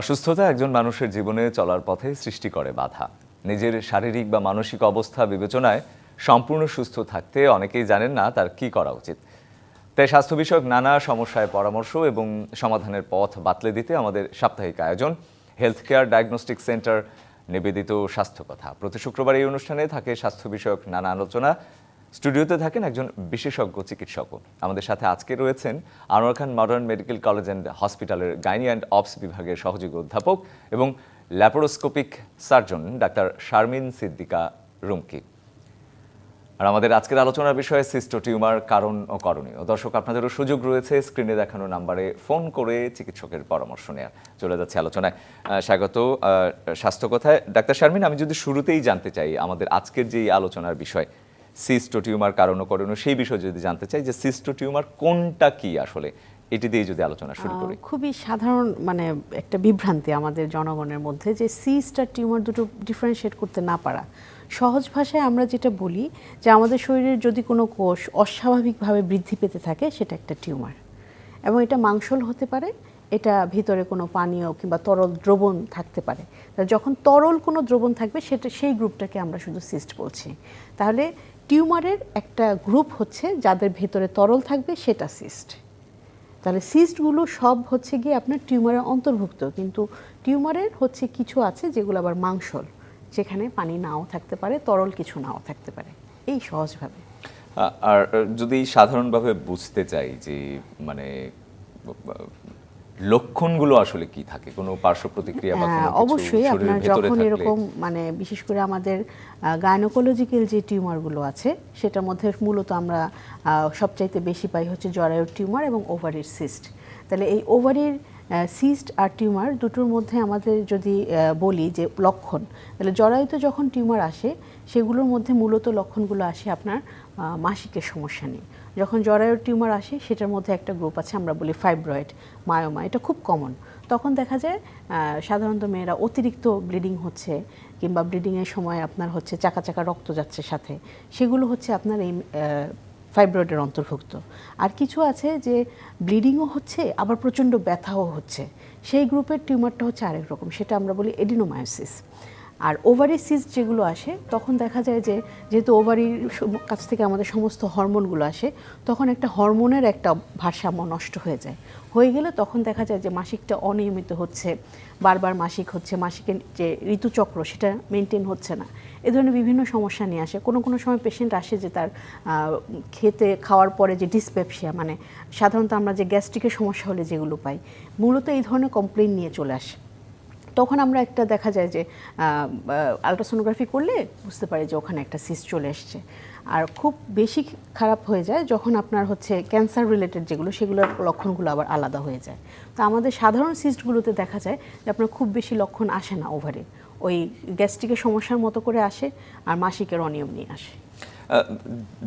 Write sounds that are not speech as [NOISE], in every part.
অসুস্থতা একজন মানুষের জীবনে চলার পথে সৃষ্টি করে বাধা। নিজের শারীরিক বা মানসিক অবস্থা বিবেচনায় সম্পূর্ণ সুস্থ থাকতে অনেকেই জানেন না তার কি করা উচিত। তাই স্বাস্থ্য বিষয়ক নানা সমস্যায় পরামর্শ এবং সমাধানের পথ বাতলে দিতে আমাদের সাপ্তাহিক আয়োজন হেলথ কেয়ার ডায়াগনস্টিক সেন্টার নিবেদিত স্বাস্থ্য কথা। প্রতি শুক্রবার এই অনুষ্ঠানে থাকে স্বাস্থ্য বিষয়ক নানা আলোচনা স্টুডিওতে থাকেন একজন বিশেষজ্ঞ চিকিৎসকও আমাদের সাথে আজকে রয়েছেন Anwar Khan modern medical college and হসপিটালের গাইনি অ্যান্ড অপস বিভাগের সহযোগী অধ্যাপক এবং laparoscopic surgeon doctor Sharmin Siddika Rumki. আর আমাদের আজকের আলোচনার বিষয়ে সিস্টো টিউমার কারণ ও করণীয়। দর্শক, আপনাদেরও সুযোগ রয়েছে স্ক্রিনে দেখানো নাম্বারে ফোন করে চিকিৎসকের পরামর্শ নেওয়ার চলে যাচ্ছে আলোচনায়। স্বাগত স্বাস্থ্য কথায়। ডাক্তার শারমিন, আমি যদি শুরুতেই জানতে চাই আমাদের আজকের যে আলোচনার বিষয় সিস্টো টিউমার কারণ ও করণীয়। সেই বিষয়ে যদি জানতে চাই যে সিস্টো টিউমার কোনটা কি আসলে এটি দিয়ে যদি আলোচনা শুরু করি। খুবই সাধারণ মানে একটা বিভ্রান্তি আমাদের জনগণের মধ্যে যে সিস্ট আর টিউমার দুটো ডিফারেন্সিয়েট করতে না পারা। সহজ ভাষায় আমরা যেটা বলি যে আমাদের শরীরের যদি কোনো কোষ অস্বাভাবিকভাবে বৃদ্ধি পেতে থাকে সেটা একটা টিউমার। এবং এটা মাংসল হতে পারে এটা ভিতরে কোনো পানীয় কিংবা তরল দ্রবণ থাকতে পারে। যখন তরল কোনো দ্রবণ থাকবে সেটা সেই গ্রুপটাকে আমরা শুধু সিস্ট বলছি। তাহলে টিউমারের একটা গ্রুপ হচ্ছে যাদের ভেতরে তরল থাকবে সেটা সিস্ট। তাহলে সিস্টগুলো সব হচ্ছে গিয়ে আপনার টিউমারের অন্তর্ভুক্ত, কিন্তু টিউমারের হচ্ছে কিছু আছে যেগুলো আবার মাংসল, যেখানে পানি নাও থাকতে পারে, তরল কিছু নাও থাকতে পারে। এই সহজভাবে। আর যদি সাধারণভাবে বুঝতে চাই যে মানে লক্ষণগুলো আসলে কি থাকে? কোনো পার্শ্ব প্রতিক্রিয়া বা কোনো হ্যাঁ, অবশ্যই আপনার যখন এরকম মানে বিশেষ করে আমাদের গাইনোকোলজিক্যাল যে টিউমারগুলো আছে সেটার মধ্যে মূলত আমরা সবচাইতে বেশি পাই হচ্ছে জরায়ুর টিউমার এবং ওভারির সিস্ট তাহলে এই ওভারির সিস্ট আর টিউমার দুটোর মধ্যে আমাদের যদি বলি যে লক্ষণ তাহলে জরায়ুতে যখন টিউমার আসে সেগুলোর মধ্যে মূলত লক্ষণগুলো আসে আপনার মাসিকের সমস্যা নিয়ে। যখন জরায়ুর টিউমার আসে, সেটার মধ্যে একটা গ্রুপ আছে, আমরা বলি ফাইব্রয়েড মায়োমা এটা খুব কমন তখন দেখা যায় সাধারণত মেয়েরা অতিরিক্ত ব্লিডিং হচ্ছে, কিংবা ব্লিডিংয়ের সময় আপনার হচ্ছে চাকা চাকা রক্ত যাচ্ছে সাথে। সেগুলো হচ্ছে আপনার এই ফাইব্রয়েডের অন্তর্ভুক্ত। আর কিছু আছে যে ব্লিডিংও হচ্ছে, আবার প্রচণ্ড ব্যথাও হচ্ছে। সেই গ্রুপের টিউমারটা হচ্ছে আরেক রকম, সেটা আমরা বলি এডিনোমায়োসিস আর ওভারি সিস্ট যেগুলো আসে, তখন দেখা যায় যে, যেহেতু ওভারির কাছ থেকে আমাদের সমস্ত হরমোনগুলো আসে, তখন একটা হরমোনের একটা ভারসাম্য নষ্ট হয়ে যায়। হয়ে গেলে তখন দেখা যায় যে, মাসিকটা অনিয়মিত হচ্ছে, বারবার মাসিক হচ্ছে, মাসিকের যে ঋতুচক্র সেটা মেনটেন হচ্ছে না। এ ধরনের বিভিন্ন সমস্যা নিয়ে আসে। কোনো কোনো সময় পেশেন্ট আসে যে, তার খেতে, খাওয়ার পরে যে ডিসপেপসিয়া মানে সাধারণত আমরা যে গ্যাস্ট্রিকের সমস্যা হলে যেগুলো পাই, মূলত এই ধরনের কমপ্লেন নিয়ে চলে আসে। তখন আমরা একটা দেখা যায় যে আলট্রাসোনোগ্রাফি করলে বুঝতে পারি যে ওখানে একটা সিস্ট চলে এসছে। আর খুব বেশি খারাপ হয়ে যায় যখন আপনার হচ্ছে ক্যান্সার রিলেটেড যেগুলো, সেগুলোর লক্ষণগুলো আবার আলাদা হয়ে যায়। তো আমাদের সাধারণ সিস্টগুলোতে দেখা যায় যে আপনার খুব বেশি লক্ষণ আসে না ওভারে ওই গ্যাস্ট্রিকের সমস্যার মতো করে আসে আর মাসিকের অনিয়ম নিয়ে আসে।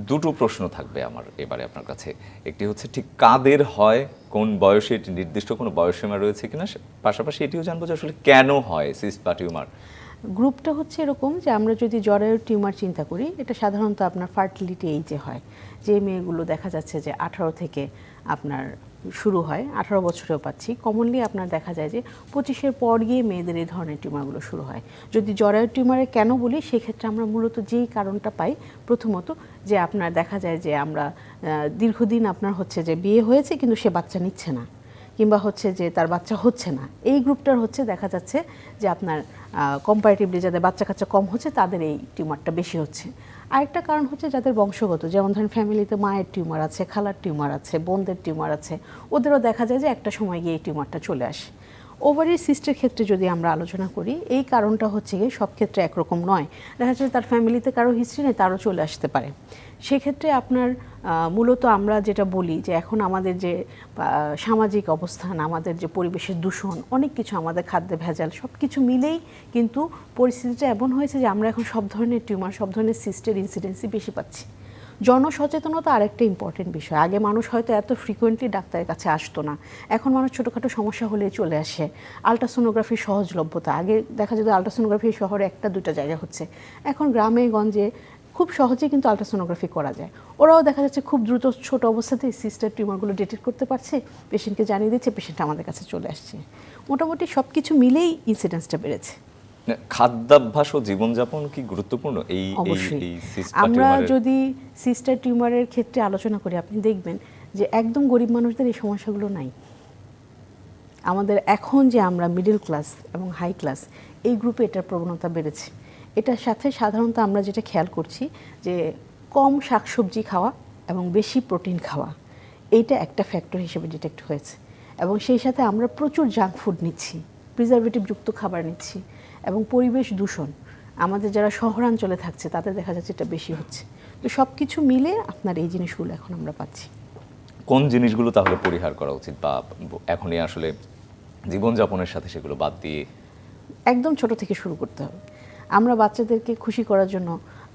দুটো প্রশ্ন থাকবে আমার এবারে আপনার কাছে। একটি হচ্ছে, ঠিক কাদের হয়, কোন বয়সে এটি নির্দিষ্ট কোনো বয়সীমা রয়েছে কিনা? পাশাপাশি এটিও জানব যে আসলে কেন হয় সিস বা টিউমার। গ্রুপটা হচ্ছে এরকম যে আমরা যদি জরায়ুর টিউমার চিন্তা করি, এটা সাধারণত আপনার ফার্টিলিটি এইজে হয়। যে মেয়েগুলো দেখা যাচ্ছে যে আঠারো থেকে আপনার শুরু হয়, আঠারো বছরেও পাচ্ছি কমনলি আপনার দেখা যায় যে পঁচিশের পর গিয়ে মেয়েদের এই ধরনের টিউমারগুলো শুরু হয়। যদি জরায়ুর টিউমারে কেন বলি, সেক্ষেত্রে আমরা মূলত যেই কারণটা পাই, প্রথমত যে আপনার দেখা যায় যে আমরা দীর্ঘদিন আপনার হচ্ছে যে বিয়ে হয়েছে কিন্তু সে বাচ্চা নিচ্ছে না, কিংবা হচ্ছে যে তার বাচ্চা হচ্ছে না। এই গ্রুপটার হচ্ছে দেখা যাচ্ছে যে আপনার কম্পারেটিভলি যাদের বাচ্চা কাচ্চা কম হচ্ছে, তাদের এই টিউমারটা বেশি হচ্ছে। আরেকটা কারণ হচ্ছে যাদের বংশগত, যেমন ধরেন ফ্যামিলিতে মায়ের টিউমার আছে, খালার টিউমার আছে, বোনদের টিউমার আছে, ওদেরও দেখা যায় যে একটা সময় গিয়ে এই টিউমারটা চলে আসে। ওভারির সিস্টের ক্ষেত্রে যদি আমরা আলোচনা করি, এই কারণটা হচ্ছে গিয়ে সব ক্ষেত্রে একরকম নয়। দেখা যাচ্ছে তার ফ্যামিলিতে কারও হিস্ট্রি নেই, তারও চলে আসতে পারে। সেক্ষেত্রে আপনার মূলত আমরা যেটা বলি যে এখন আমাদের যে সামাজিক অবস্থান, আমাদের যে পরিবেশের দূষণ, অনেক কিছু আমাদের খাদ্যে ভেজাল সব কিছু মিলেই কিন্তু পরিস্থিতিটা এমন হয়েছে যে আমরা এখন সব ধরনের টিউমার, সব ধরনের সিস্টের ইনসিডেন্সই বেশি পাচ্ছি। জনসচেতনতা আরেকটা ইম্পর্টেন্ট বিষয়। আগে মানুষ হয়তো এত ফ্রিকোয়েন্টলি ডাক্তারের কাছে আসতো না। এখন মানুষ ছোটোখাটো সমস্যা হলে চলে আসে। আলট্রাসোনোগ্রাফির সহজলভ্যতা। আগে দেখা যেত আলট্রাসোনোগ্রাফি শহরে একটা, দুইটা জায়গা হচ্ছে। এখন গ্রামে, গঞ্জে খুব সহজেই কিন্তু আলট্রাসোনোগ্রাফি করা যায়। ওরাও দেখা যাচ্ছে খুব দ্রুত ছোট অবস্থাতেই সিস্টার টিউমারগুলো ডিটেক্ট করতে পারছে। পেশেন্টকে জানিয়ে দিচ্ছে পেশেন্ট আমাদের কাছে চলে আসছে। মোটামুটি সব কিছু মিলেই ইনসিডেন্সটা বেড়েছে। খাদ্যাভ্যাস ও জীবনযাপন কি গুরুত্বপূর্ণ? এই আমরা যদি সিস্টার টিউমারের ক্ষেত্রে আলোচনা করি আপনি দেখবেন যে একদম গরিব মানুষদের এই সমস্যাগুলো নাই। আমাদের এখন যে আমরা মিডল ক্লাস এবং হাই ক্লাস এই গ্রুপে এটার প্রবণতা বেড়েছে। এটার সাথে সাধারণত আমরা যেটা খেয়াল করছি যে কম শাকসবজি খাওয়া এবং বেশি প্রোটিন খাওয়া এইটা একটা ফ্যাক্টর হিসেবে ডিটেক্ট হয়েছে। এবং সেই সাথে আমরা প্রচুর জাঙ্ক ফুড নিচ্ছি প্রিজারভেটিভ যুক্ত খাবার নিচ্ছি। এবং পরিবেশ দূষণ। আমাদের যারা শহরাঞ্চলে থাকছে তাদের দেখা যাচ্ছে এটা বেশি হচ্ছে। তো সব কিছু মিলে আপনার এই জিনিসগুলো এখন আমরা পাচ্ছি। কোন জিনিসগুলো তাহলে পরিহার করা উচিত বা এখনই আসলে জীবনযাপনের সাথে সেগুলো বাদ দিয়ে? একদম ছোট থেকে শুরু করতে হবে। আমরা বাচ্চাদেরকে খুশি করার জন্য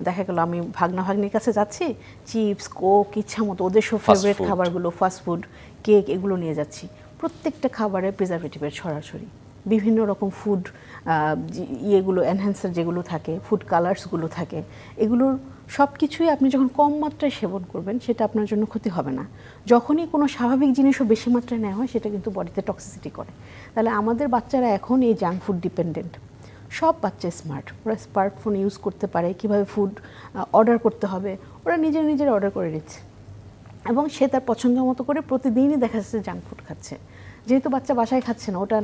দেখা গেল আমি ভাগনা ভাগ্নির কাছে যাচ্ছি চিপস কোক ইচ্ছা মতো ওদের সব ফেভারিট খাবারগুলো ফাস্টফুড কেক এগুলো নিয়ে যাচ্ছি। প্রত্যেকটা খাবারে প্রিজারভেটিভের ছড়াছড়ি বিভিন্ন রকম ফুড ইয়েগুলো এনহ্যান্সার যেগুলো থাকে ফুড কালার্সগুলো থাকে, এগুলোর সব কিছুই আপনি যখন কম মাত্রায় সেবন করবেন, সেটা আপনার জন্য ক্ষতি হবে না। যখনই কোনো স্বাভাবিক জিনিসও বেশি মাত্রায় নেওয়া হয়, সেটা কিন্তু বডিতে টক্সিসিটি করে। তাহলে আমাদের বাচ্চারা এখন এই জাঙ্ক ফুড ডিপেন্ডেন্ট সব বাচ্চা স্মার্ট ওরা স্মার্টফোন ইউজ করতে পারে, কীভাবে ফুড অর্ডার করতে হবে, ওরা নিজের নিজের অর্ডার করে নিচ্ছে। এবং সে তার পছন্দ মতো করে প্রতিদিনই দেখা যাচ্ছে জাঙ্ক ফুড খাচ্ছে। যেহেতু বাচ্চা বাসায় খাচ্ছে না, ওটা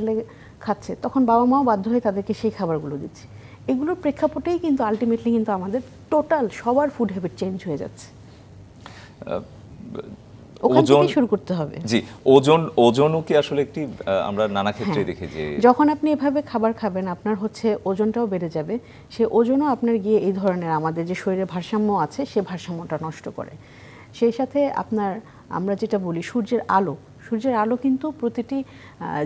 খাচ্ছে তখন বাবা মাও বাধ্য হয়ে তাদেরকে সেই খাবারগুলো দিচ্ছে। এগুলোর প্রেক্ষাপটেই কিন্তু আলটিমেটলি কিন্তু আমাদের টোটাল সবার ফুড হ্যাবিট চেঞ্জ হয়ে যাচ্ছে। ওজন শুরু করতে হবে। জি ওজন ওজনও কি আসলে একটি আমরা নানা ক্ষেত্রে হ্যাঁ। দেখি যে যখন আপনি এভাবে খাবার খাবেন আপনার হচ্ছে ওজনটাও বেড়ে যাবে। সে ওজনও আপনার গিয়ে এই ধরনের আমাদের যে শরীরে ভারসাম্য আছে সে ভারসাম্যটা নষ্ট করে। সেই সাথে আপনার আমরা যেটা বলি সূর্যের আলো সূর্যের আলো কিন্তু প্রতিটি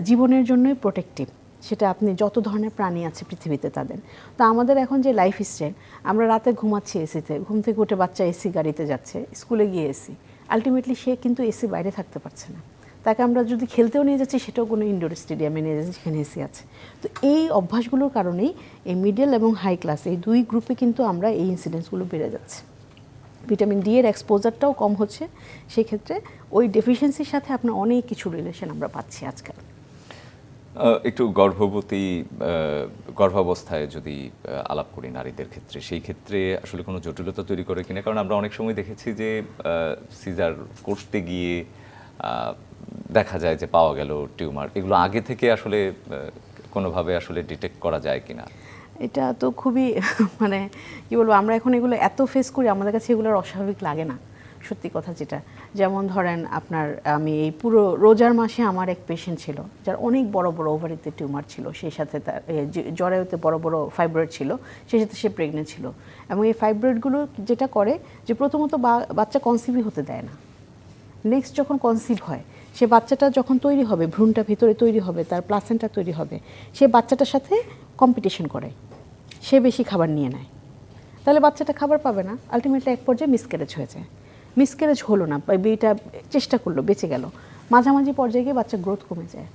জীবনের জন্যই প্রোটেক্টিভ সেটা আপনি যত ধরনের প্রাণী আছে পৃথিবীতে তাদের। তো আমাদের এখন যে লাইফ স্টাইল আমরা রাতে ঘুমাচ্ছি এসিতে ঘুম থেকে উঠে বাচ্চা এসি গাড়িতে যাচ্ছে স্কুলে গিয়ে এসি আলটিমেটলি সে কিন্তু এসি বাইরে থাকতে পারছে না। তাকে আমরা যদি খেলতেও নিয়ে যাচ্ছি, সেটাও কোনো ইনডোর স্টেডিয়ামে নিয়ে যাচ্ছি যেখানে এসি আছে। তো এই অভ্যাসগুলোর কারণেই এই মিডল এবং হাই ক্লাস এই দুই গ্রুপে কিন্তু আমরা এই ইনসিডেন্টসগুলো বেড়ে যাচ্ছে। ভিটামিন ডি এর এক্সপোজারটাও কম হচ্ছে। সেই ক্ষেত্রে ওই ডেফিসিয়েন্সির সাথে আপনার অনেক কিছু রিলেশন আমরা পাচ্ছি আজকাল। একটু গর্ভবতী গর্ভাবস্থায় যদি আলাপ করি নারীদের ক্ষেত্রে, সেই ক্ষেত্রে আসলে কোনো জটিলতা তৈরি করে কিনা? কারণ আমরা অনেক সময় দেখেছি যে সিজার করতে গিয়ে দেখা যায় যে পাওয়া গেল টিউমার। এগুলো আগে থেকে আসলে কোনোভাবে আসলে ডিটেক্ট করা যায় কিনা? এটা তো খুবই [LAUGHS] মানে কি বলব, আমরা এখন এগুলো এত ফেস করি, আমাদের কাছে এগুলোর অস্বাভাবিক লাগে না। সত্যি কথা যেটা। যেমন ধরেন আপনার, আমি এই পুরো রোজার মাসে আমার এক পেশেন্ট ছিল, যার অনেক বড় বড় ওভারিতে টিউমার ছিল। সেই সাথে তার জরায়ুতে বড় বড় ফাইব্রয়েড ছিল। সেই সাথে সে প্রেগনেন্ট ছিল। এবং এই ফাইব্রয়েডগুলো যেটা করে যে প্রথমত বাচ্চা কনসিভই হতে দেয় না। নেক্সট যখন কনসিভ হয়, সে বাচ্চাটা যখন তৈরি হবে, ভ্রূণটা ভিতরে তৈরি হবে, তার প্লাসেন্টা তৈরি হবে, সে বাচ্চাটার সাথে কম্পিটিশন করে। সে বেশি খাবার নিয়ে নেয়। তাহলে বাচ্চাটা খাবার পাবে না। আলটিমেটলি এক পর্যায়ে মিসক্যারেজ হয়ে যায় মিসক্যারেজ হলো না। বেটা চেষ্টা করল, বেঁচে গেল। মাঝামাঝি পর্যায়ে গিয়ে বাচ্চা গ্রোথ কমে যায়।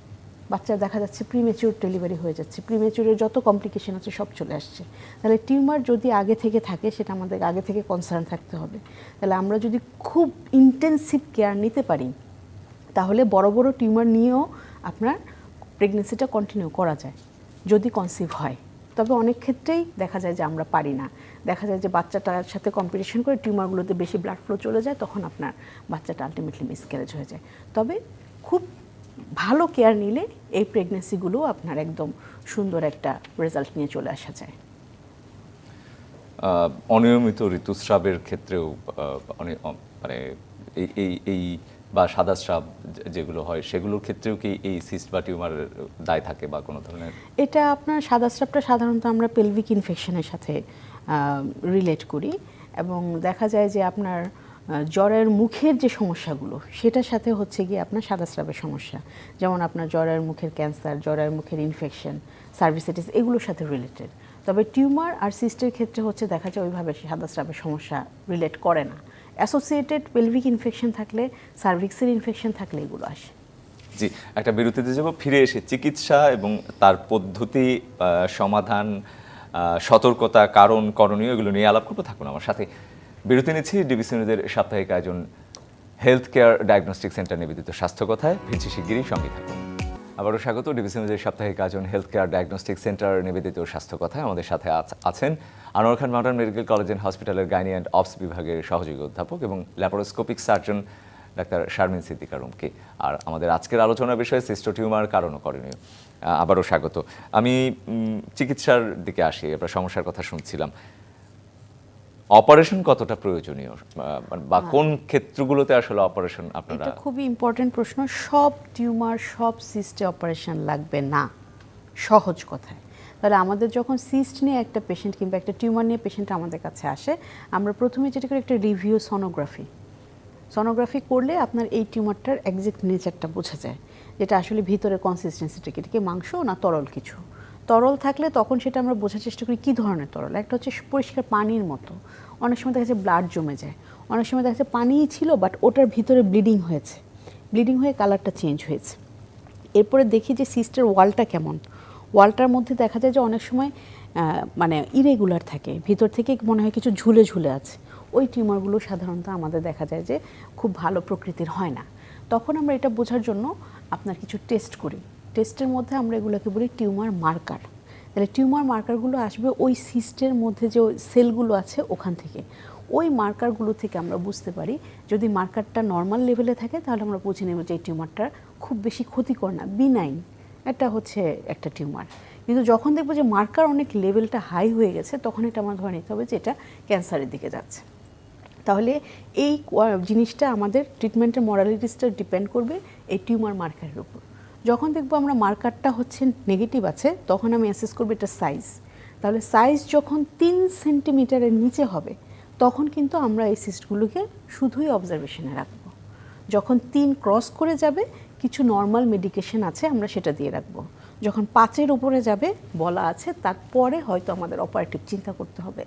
বাচ্চা দেখা যাচ্ছে প্রিমেচিউর ডেলিভারি হয়ে যাচ্ছে। প্রিমেচিউরের যত কমপ্লিকেশন আছে সব চলে আসছে। তাহলে টিউমার যদি আগে থেকে থাকে, সেটা আমাদের আগে থেকে কনসার্ন থাকতে হবে। তাহলে আমরা যদি খুব ইন্টেন্সিভ কেয়ার নিতে পারি, তাহলে বড় বড় টিউমার নিয়েও আপনার প্রেগনেন্সিটা কন্টিনিউ করা যায়। যদি কনসিভ হয়। তবে অনেক ক্ষেত্রেই দেখা যায় যে আমরা পারি না। দেখা যায় যে বাচ্চাটার সাথে কম্পিটিশন করে টিউমারগুলোতে বেশি ব্লাড ফ্লো চলে যায়, তখন আপনার বাচ্চাটা আলটিমেটলি মিসক্যারেজ হয়ে যায়। তবে খুব ভালো কেয়ার নিলে এই প্রেগনেন্সিগুলো আপনার একদম সুন্দর একটা রেজাল্ট নিয়ে চলে আসা যায়। অনিয়মিত ঋতুস্রাবের ক্ষেত্রেও মানে এই এই বা সাদা স্রাব যেগুলো হয়, সেগুলোর ক্ষেত্রেও কি এই সিস্ট বা টিউমার দায় থাকে বা কোনো ধরনের? এটা আপনার সাদা স্রাবটা সাধারণত আমরা পেলভিক ইনফেকশনের সাথে রিলেট করি এবং দেখা যায় যে আপনার জ্বরের মুখের যে সমস্যাগুলো, সেটার সাথে হচ্ছে গিয়ে আপনার সাদা স্রাবের সমস্যা। যেমন আপনার জ্বরের মুখের ক্যান্সার জ্বরের মুখের ইনফেকশন সার্ভিসাইটিস এগুলোর সাথে রিলেটেড তবে টিউমার আর সিস্টের ক্ষেত্রে হচ্ছে দেখা যায় ওইভাবে সাদা স্রাবের সমস্যা রিলেট করে না। অ্যাসোসিয়েটেড পেলভিক ইনফেকশন থাকলে সার্ভিক্সের ইনফেকশন থাকলে এগুলো আসে। জি, একটা বিরতিতে যাব, ফিরে এসে চিকিৎসা এবং তার পদ্ধতি সমাধান সতর্কতা, কারণ, করণীয় এগুলো নিয়ে আলাপ করব। থাকুন আমার সাথে। বিরতি নিচ্ছি ডিবিসি নিউজের সাপ্তাহিক আয়োজন হেলথ কেয়ার ডায়াগনস্টিক সেন্টার নিবেদিত স্বাস্থ্য কথায়। ফিরছি শিগগিরই, সঙ্গে থাকুন। আবারও স্বাগত। ডিবিসিএমের সাপ্তাহিক আয়োজন হেলথ কেয়ার ডায়াগনস্টিক সেন্টার নিবেদিত স্বাস্থ্য কথায় আমাদের সাথে আছেন Anwar Khan modern medical college and হসপিটালের গাইনি অ্যান্ড অপস বিভাগের সহযোগী অধ্যাপক এবং laparoscopic surgeon doctor Sharmin Siddika Rumki. আর আমাদের আজকের আলোচনার বিষয়ে সিস্টো টিউমার কারণ ও করণীয় আবারও স্বাগত। আমি চিকিৎসার দিকে আসি আমরা সমস্যার কথা শুনছিলাম। অপারেশন কতটা প্রয়োজনীয়? বা কোন ক্ষেত্রগুলোতে আসলে অপারেশন আপনারা এটা খুবই ইম্পর্টেন্ট প্রশ্ন। সব টিউমার সব সিস্টে অপারেশন লাগবে না। সহজ কথায়। তাহলে আমাদের যখন সিস্ট নিয়ে একটা পেশেন্ট কিংবা একটা টিউমার নিয়ে পেশেন্ট আমাদের কাছে আসে আমরা প্রথমে যেটা করি একটা রিভিউ সনোগ্রাফি সনোগ্রাফি করলে আপনার এই টিউমারটার একজ্যাক্ট নেচারটা বোঝা যায়। যেটা আসলে ভিতরে কনসিস্টেন্সিটা কি মাংস না তরল কিছু? তরল থাকলে তখন সেটা আমরা বোঝার চেষ্টা করি কী ধরনের তরল? একটা হচ্ছে পরিষ্কার পানির মতো। অনেক সময় দেখা যাচ্ছে ব্লাড জমে যায়। অনেক সময় দেখা যাচ্ছে পানিই ছিল বাট ওটার ভিতরে ব্লিডিং হয়েছে। ব্লিডিং হয়ে কালারটা চেঞ্জ হয়েছে। এরপরে দেখি যে সিস্টের ওয়ালটা কেমন? ওয়ালটার মধ্যে দেখা যায় যে অনেক সময় মানে ইরেগুলার থাকে। ভিতর থেকে মনে হয় কিছু ঝুলে ঝুলে আছে। ওই টিউমারগুলো সাধারণত আমাদের দেখা যায় যে খুব ভালো প্রকৃতির হয় না। তখন আমরা এটা বোঝার জন্য আপনার কিছু টেস্ট করি। টেস্টের মধ্যে আমরা এগুলোকে বলি টিউমার মার্কার তাহলে টিউমার মার্কারগুলো আসবে ওই সিস্টের মধ্যে যে সেলগুলো আছে ওখান থেকে। ওই মার্কারগুলো থেকে আমরা বুঝতে পারি, যদি মার্কারটা নর্মাল লেভেলে থাকে, তাহলে আমরা বুঝে নেব যে এই টিউমারটার খুব বেশি ক্ষতিকর না বিনাইন এটা হচ্ছে একটা টিউমার কিন্তু যখন দেখব যে মার্কার অনেক লেভেলটা হাই হয়ে গেছে, তখন এটা আমরা ধরে নিতে হবে যে এটা ক্যান্সারের দিকে যাচ্ছে। তাহলে এই জিনিসটা আমাদের ট্রিটমেন্টের মরালিটিসটা ডিপেন্ড করবে এই টিউমার মার্কারের উপর। যখন দেখব আমরা মার্কারটা হচ্ছে নেগেটিভ আছে, তখন আমি অ্যাসেস করব এটা সাইজ তাহলে সাইজ যখন তিন সেন্টিমিটারের নিচে হবে, তখন কিন্তু আমরা এই সিস্টগুলোকে শুধুই অবজারভেশনে রাখব। যখন তিন ক্রস করে যাবে, কিছু নর্মাল মেডিকেশন আছে আমরা সেটা দিয়ে রাখব। যখন পাঁচের উপরে যাবে, বলা আছে, তারপরে হয়তো আমাদের অপারেটিভ চিন্তা করতে হবে।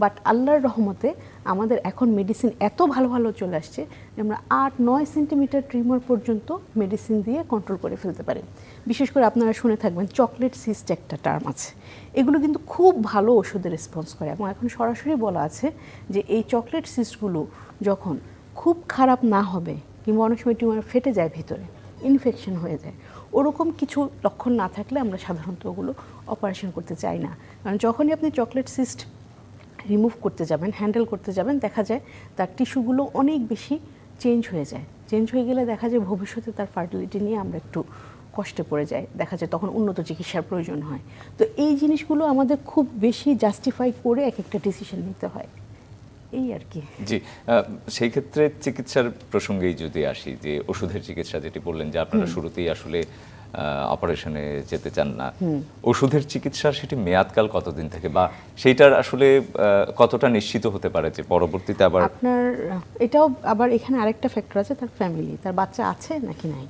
বাট আল্লাহর রহমতে আমাদের এখন মেডিসিন এত ভালো ভালো চলে আসছে যে আমরা আট, নয় সেন্টিমিটার ট্রিমার পর্যন্ত মেডিসিন দিয়ে কন্ট্রোল করে ফেলতে পারি। বিশেষ করে আপনারা শুনে থাকবেন চকলেট সিস্ট একটা টার্ম আছে। এগুলো কিন্তু খুব ভালো ওষুধের রেসপন্স করে এবং এখন সরাসরি বলা আছে যে এই চকলেট সিস্টগুলো যখন খুব খারাপ না হবে কিংবা অনেক সময় টিউমার ফেটে যায় ভিতরে ইনফেকশন হয়ে যায়, ওরকম কিছু লক্ষণ না থাকলে আমরা সাধারণত ওগুলো অপারেশন করতে চাই না। কারণ যখনই আপনি চকলেট সিস্ট রিমুভ করতে যাবেন হ্যান্ডেল করতে যাবেন দেখা যায় তার টিস্যুগুলো অনেক বেশি চেঞ্জ হয়ে যায়। চেঞ্জ হয়ে গেলে দেখা যায় ভবিষ্যতে তার ফার্টিলিটি নিয়ে আমরা একটু কষ্টে পড়ে যায় দেখা যায় তখন উন্নত চিকিৎসার প্রয়োজন হয়। তো এই জিনিসগুলো আমাদের খুব বেশি জাস্টিফাই করে এক একটা ডিসিশন নিতে হয়। এই আর কি। জি সেই ক্ষেত্রে চিকিৎসার প্রসঙ্গেই যদি আসি যে ওষুধের চিকিৎসা যেটি বললেন যে আপনারা শুরুতেই আসলে অপারেশনে যেতে চান না। ওষুধের চিকিৎসার সেটি মেয়াদকাল কতদিন থেকে বা সেইটার আসলে কতটা নিশ্চিত হতে পারে যে পরবর্তীতে আবার আপনার এটাও আবার এখানে আরেকটা ফ্যাক্টর আছে তার ফ্যামিলি তার বাচ্চা আছে নাকি নাই?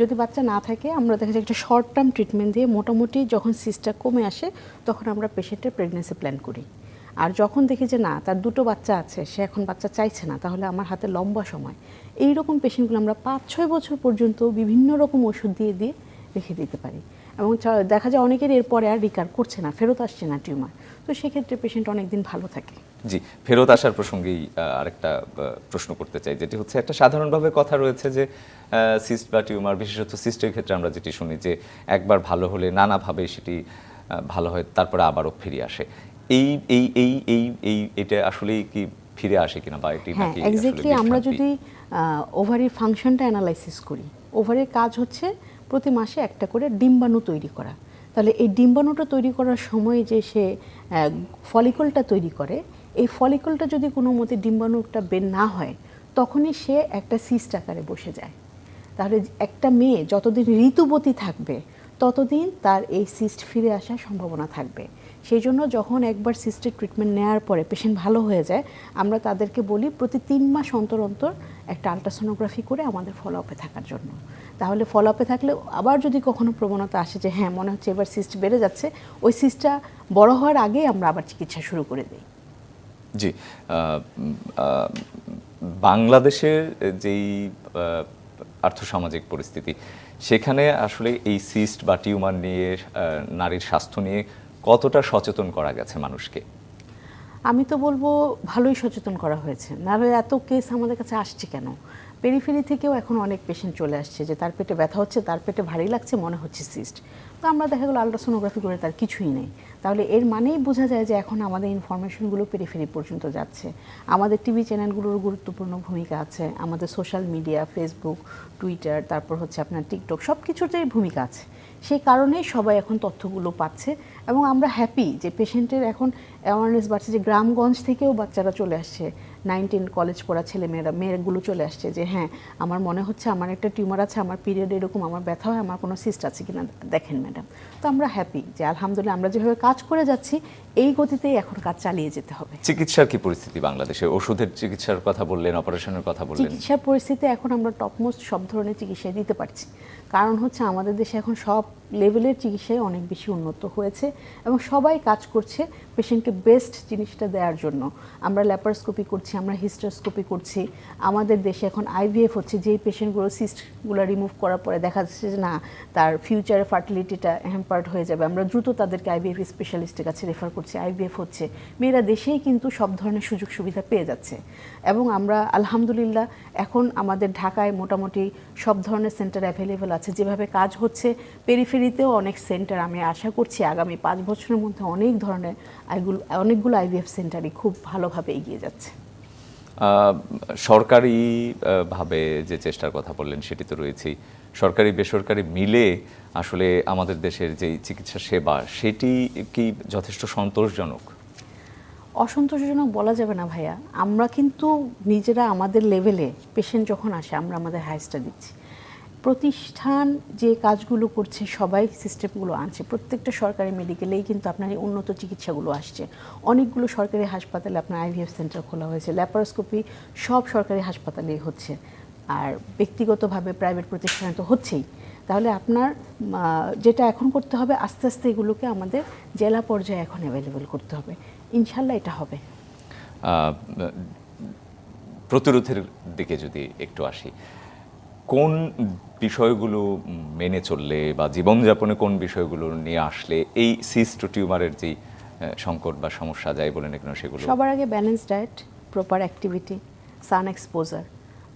যদি বাচ্চা না থাকে আমরা দেখা যায় একটা শর্ট টার্ম ট্রিটমেন্ট দিয়ে মোটামুটি যখন সিস্টটা কমে আসে তখন আমরা পেশেন্টের প্রেগনেন্সি প্ল্যান করি। আর যখন দেখি যে না তার দুটো বাচ্চা আছে সে এখন বাচ্চা চাইছে না তাহলে আমার হাতে লম্বা সময়। এই রকম পেশেন্টগুলো আমরা পাঁচ ছয় বছর পর্যন্ত বিভিন্ন রকম ওষুধ দিয়ে দিয়ে রেখে দিতে পারি। এবং দেখা যায় অনেকের এরপরে আর রিকার করছে না ফেরত আসছে না টিউমার। তো সেক্ষেত্রে পেশেন্ট অনেক দিন ভালো থাকে। জি ফেরত আসার প্রসঙ্গেই আরেকটা প্রশ্ন করতে চাই যেটি হচ্ছে একটা সাধারণভাবে কথা রয়েছে যে সিস্ট বা টিউমার বিশেষত সিস্টের ক্ষেত্রে আমরা যেটি শুনি যে একবার ভালো হলে নানাভাবে সেটি ভালো হয় তারপরে আবারও ফিরে আসে। এই এই এই এই এই এটা আসলেই কি ফিরে আসে কিনা বা এটি হ্যাঁ নাকি এক্স্যাক্টলি আমরা? যদি ওভারির ফাংশনটা অ্যানালাইসিস করি ওভারির কাজ হচ্ছে প্রতি মাসে একটা করে ডিম্বাণু তৈরি করা। তাহলে এই ডিম্বাণুটা তৈরি করার সময় যে সে ফলিকলটা তৈরি করে, এই ফলিকলটা যদি কোনো মতে ডিম্বাণুটা বের না হয়, তখনই সে একটা সিস্ট আকারে বসে যায়। তাহলে একটা মেয়ে যতদিন ঋতুবতী থাকবে, ততদিন তার এই সিস্ট ফিরে আসার সম্ভাবনা থাকবে। সেই জন্য যখন একবার সিস্টের ট্রিটমেন্ট নেওয়ার পরে পেশেন্ট ভালো হয়ে যায়, আমরা তাদেরকে বলি প্রতি তিন মাস অন্তর অন্তর একটা আলট্রাসোনোগ্রাফি করে আমাদের ফলো আপে থাকার জন্য। তাহলে ফলো আপে থাকলে আবার যদি কখনো প্রবণতা আসে যে হ্যাঁ মনে হচ্ছে এবার সিস্ট বেড়ে যাচ্ছে ওই সিস্টটা বড় হওয়ার আগেই আমরা আবার চিকিৎসা শুরু করে দিই। জি বাংলাদেশের যেই আর্থসামাজিক পরিস্থিতি সেখানে আসলে এই সিস্ট বা টিউমার নিয়ে নারীর স্বাস্থ্য নিয়ে কতটা সচেতন করা গেছে মানুষকে? আমি তো বলব ভালোই সচেতন করা হয়েছে। নাহলে এত কেস আমাদের কাছে আসছে কেন? পেরিফেরি থেকেও এখন অনেক পেশেন্ট চলে আসছে যে তার পেটে ব্যথা হচ্ছে, তার পেটে ভারী লাগছে, মনে হচ্ছে সিস্ট তো আমরা দেখা গেলো আলট্রাসোনোগ্রাফি করে তার কিছুই নেই। তাহলে এর মানেই বোঝা যায় যে এখন আমাদের ইনফরমেশনগুলো পেরিফেরি পর্যন্ত যাচ্ছে। আমাদের টিভি চ্যানেলগুলোর গুরুত্বপূর্ণ ভূমিকা আছে, আমাদের সোশ্যাল মিডিয়া ফেসবুক টুইটার তারপর হচ্ছে আপনার টিকটক সব কিছুতেই ভূমিকা আছে। সেই কারণেই সবাই এখন তথ্যগুলো পাচ্ছে এবং আমরা হ্যাপি যে পেশেন্টের এখন অ্যাওয়ারনেস বাড়ছে যে গ্রামগঞ্জ থেকেও বাচ্চারা চলে আসছে। নাইনটিন কলেজ পড়া ছেলে মেয়েরা মেয়েগুলো চলে আসছে যে হ্যাঁ আমার মনে হচ্ছে আমার একটা টিউমার আছে আমার পিরিয়ড এরকম আমার ব্যথা হয় আমার কোনো সিস্ট আছে কিনা দেখেন ম্যাডাম তো আমরা হ্যাপি যে আলহামদুলিল্লাহ আমরা যেভাবে কাজ করে যাচ্ছি এই গতিতেই এখন কাজ চালিয়ে যেতে হবে। চিকিৎসার কি পরিস্থিতি বাংলাদেশে? ওষুধের চিকিৎসার কথা বললেন অপারেশনের কথা বললেন। চিকিৎসার পরিস্থিতি এখন আমরা টপমোস্ট সব ধরনের চিকিৎসা দিতে পারছি। কারণ হচ্ছে আমাদের দেশে এখন সব লেভেলের চিকিৎসায় অনেক বেশি উন্নত হয়েছে এবং সবাই কাজ করছে পেশেন্টকে বেস্ট জিনিসটা দেওয়ার জন্য। আমরা ল্যাপারোস্কোপি করছি, আমরা হিস্টোস্কোপি করছি। আমাদের দেশে এখন আইভিএফ হচ্ছে, যেই পেশেন্টগুলো সিস্টগুলো রিমুভ করার পরে দেখা যাচ্ছে যে না, তার ফিউচারে ফার্টিলিটিটা হ্যাম্পার্ড হয়ে যাবে। আমরা দ্রুত তাদেরকে আইভিএফ স্পেশালিস্টের কাছে রেফার করছি। আইভিএফ হচ্ছে, মেয়েরা দেশেই কিন্তু সব ধরনের সুযোগ সুবিধা পেয়ে যাচ্ছে। এবং আমরা আলহামদুলিল্লাহ এখন আমাদের ঢাকায় মোটামুটি সব ধরনের সেন্টার অ্যাভেলেবেল আছে যেভাবে কাজ হচ্ছে পেরিফেরিতেও অনেক সেন্টার আমি আশা করছি আগামী পাঁচ বছরের মধ্যে অনেক ধরনের আইগুলো অনেকগুলো আইভিএফ সেন্টারই খুব ভালোভাবে এগিয়ে যাচ্ছে। আহ, সরকারি ভাবে যে চেষ্টার কথা বললেন সেটি তো রয়েছেই। সরকারি বেসরকারি মিলে আসলে আমাদের দেশের যে চিকিৎসা সেবা সেটি কি যথেষ্ট সন্তোষজনক? অসন্তোষজনক বলা যাবে না ভাইয়া। আমরা কিন্তু নিজেরা আমাদের লেভেলে পেশেন্ট যখন আসে আমরা আমাদের হাইস্টটা দিচ্ছি। প্রতিষ্ঠান যে কাজগুলো করছে, সবাই সিস্টেমগুলো আনছে। প্রত্যেকটা সরকারি মেডিকেলেই কিন্তু আপনার এই উন্নত চিকিৎসাগুলো আসছে। অনেকগুলো সরকারি হাসপাতালে আপনার আইভিএফ সেন্টার খোলা হয়েছে। ল্যাপারোস্কোপি সব সরকারি হাসপাতালেই হচ্ছে। আর ব্যক্তিগতভাবে প্রাইভেট প্রতিষ্ঠানে তো হচ্ছেই। তাহলে আপনার যেটা এখন করতে হবে, আস্তে আস্তে এগুলোকে আমাদের জেলা পর্যায়ে এখন অ্যাভেলেবেল করতে হবে। ইনশাল্লাহ এটা হবে। প্রতিরোধের দিকে যদি একটু আসি কোন বিষয়গুলো মেনে চললে বা জীবনযাপনে কোন বিষয়গুলো নিয়ে আসলে এই সিস্ট টিউমারের যে সংকট বা সমস্যা যাই বলে না কেন সেগুলো? সবার আগে balance diet proper activity sun exposure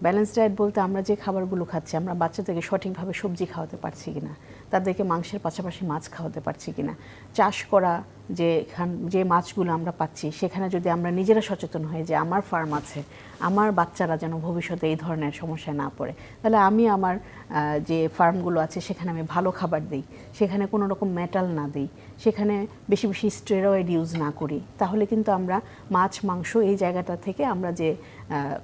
balance diet বলতে আমরা যে খাবারগুলো খাচ্ছি, আমরা বাচ্চাদেরকে সঠিকভাবে সবজি খাওয়াতে পারছি কিনা, তাদেরকে মাংসের পাশাপাশি মাছ খাওয়াতে পারছি কিনা, চাষ করা যে খান- যে মাছগুলো আমরা পাচ্ছি, সেখানে যদি আমরা নিজেরা সচেতন হই যে আমার ফার্ম আছে, আমার বাচ্চারা যেন ভবিষ্যতে এই ধরনের সমস্যায় না পড়ে, তাহলে আমি আমার যে ফার্মগুলো আছে, সেখানে আমি ভালো খাবার দিই, সেখানে কোনো রকম মেটাল না দিই, সেখানে বেশি বেশি স্টেরয়েড ইউজ না করি, তাহলে কিন্তু আমরা মাছ, মাংস এই জায়গাটা থেকে আমরা যে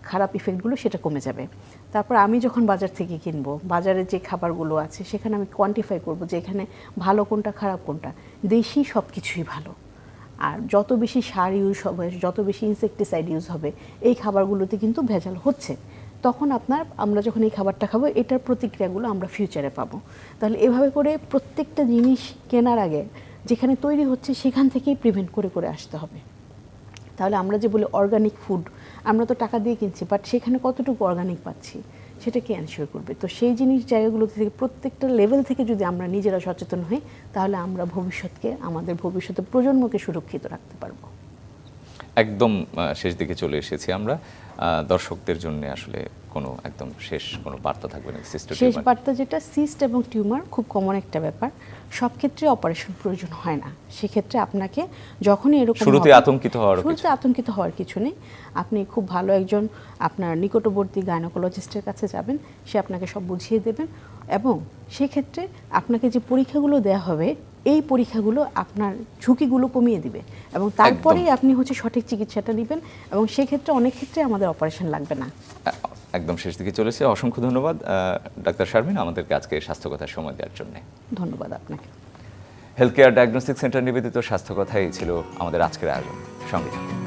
খারাপ ইফেক্টগুলো সেটা কমে যাবে। তারপর আমি যখন বাজার থেকে কিনবো, বাজারে যে খাবারগুলো আছে, সেখানে আমি কোয়ান্টিফাই করব যে এখানে ভালো কোনটা, খারাপ কোনটা। দেশি সব কিছুই ভালো। আর যত বেশি সার ইউজ হবে, যত বেশি ইনসেকটিসাইড ইউজ হবে, এই খাবারগুলোতে কিন্তু ভেজাল হচ্ছে। তখন আপনার, আমরা যখন এই খাবারটা খাব, এটার প্রতিক্রিয়াগুলো আমরা ফিউচারে পাবো। তাহলে এভাবে করে প্রত্যেকটা জিনিস কেনার আগে, যেখানে তৈরি হচ্ছে, সেখান থেকেই প্রিভেন্ট করে করে আসতে হবে। তাহলে আমরা যে বলি অর্গানিক ফুড আমরা তো টাকা দিয়ে কিনছি বাট সেখানে কতটুকু অর্গানিক পাচ্ছি, সেটা কে এনশিওর করবে? তো সেই জিনিস জায়গাগুলো থেকে প্রত্যেকটা লেভেল থেকে যদি আমরা নিজেরা সচেতন হই, তাহলে আমরা ভবিষ্যৎকে, আমাদের ভবিষ্যতের প্রজন্মকে সুরক্ষিত রাখতে পারব। একদম শেষ দিকে চলে এসেছি আমরা। দর্শকদের জন্য আসলে কোনো একদম শেষ কোনো বার্তা থাকবে না সিস্ট শেষ বার্তা যেটা সিস্ট এবং টিউমার খুব কমন একটা ব্যাপার। সব ক্ষেত্রে অপারেশন প্রয়োজন হয় না। সেক্ষেত্রে আপনাকে যখনই এরকম শুরুতে আতঙ্কিত হওয়ার শুরুতে আতঙ্কিত হওয়ার কিছু নেই। আপনি খুব ভালো একজন আপনার নিকটবর্তী গাইনোকোলজিস্টের কাছে যাবেন সে আপনাকে সব বুঝিয়ে দেবেন এবং সেক্ষেত্রে আপনাকে যে পরীক্ষাগুলো দেওয়া হবে এই পরীক্ষাগুলো আপনার ঝুঁকিগুলো কমিয়ে দিবে এবং তারপরেই আপনি হচ্ছে সঠিক চিকিৎসাটা নেবেন এবং সেক্ষেত্রে অনেক ক্ষেত্রে আমাদের অপারেশন লাগবে না। একদম শেষ দিকে চলেছে। অসংখ্য ধন্যবাদ। ডাক্তার শারমিন আমাদেরকে আজকে স্বাস্থ্য কথার সময় দেওয়ার জন্য। ধন্যবাদ আপনাকে। হেলথ কেয়ার ডায়াগনস্টিক সেন্টার নিবেদিত স্বাস্থ্য কথাই ছিল আমাদের আজকের আয়োজন। সঙ্গে।